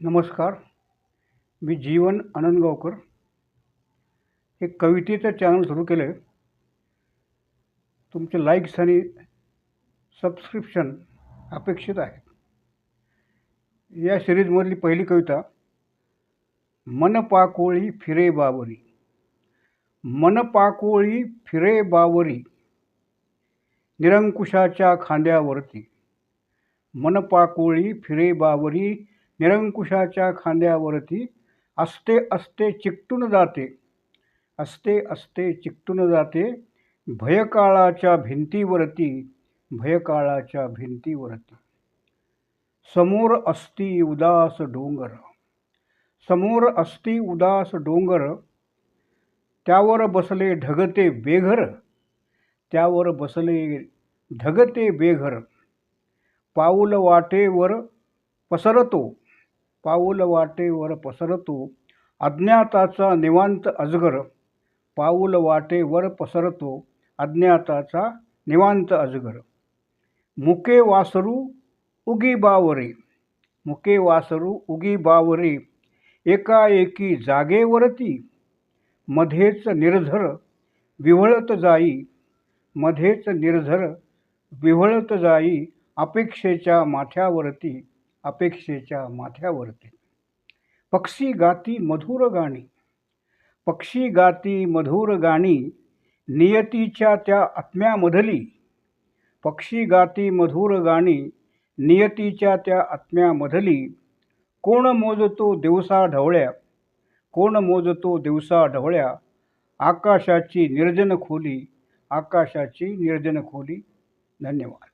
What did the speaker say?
नमस्कार. मी जीवन आनंदगावकर एक कवितेचं चॅनल सुरू केलं आहे तुमचे लाईक्स आणि सबस्क्रिप्शन अपेक्षित आहे या सिरीजमधली पहिली कविता मनपाकोळी फिरे बावरी. मनपाकोळी फिरे बावरी. निरंकुशाच्या खांद्यावरती. मनपाकोळी फिरे बावरी. निरंकुशाच्या खांद्यावरती असते असते चिकटून जाते. असते असते चिकटून जाते. भयकाळाच्या भिंतीवरती भयकाळाच्या भिंतीवरती. समोर असती उदास डोंगर. समोर असती उदास डोंगर. त्यावर बसले ढगते बेघर. त्यावर बसले ढगते बेघर. पाऊल वाटेवर पसरतो. पाऊल वाटेवर पसरतो. अज्ञाताचा निवांत अजगर पाऊल वाटेवर पसरतो. अज्ञाताचा निवांत अजगर. मुके वासरू उगी बावरे. मुके वासरू उगी बावरे. एकाएकी जागेवरती. मध्येच निर्झर विव्हळत जाई. मध्येच निर्झर विव्हळत जाई अपेक्षेच्या माथ्यावरती. अपेक्षेच्या माथ्यावरती. पक्षी गाती मधुर गाणी. पक्षी गाती मधुर गाणी नियतीच्या त्या आत्म्यामधली. पक्षी गाती मधुर गाणी नियतीच्या त्या आत्म्यामधली. कोण मोजतो दिवसा ढवळ्या? कोण मोजतो दिवसा ढवळ्या? आकाशाची निर्जन खोली. आकाशाची निर्जन खोली. धन्यवाद.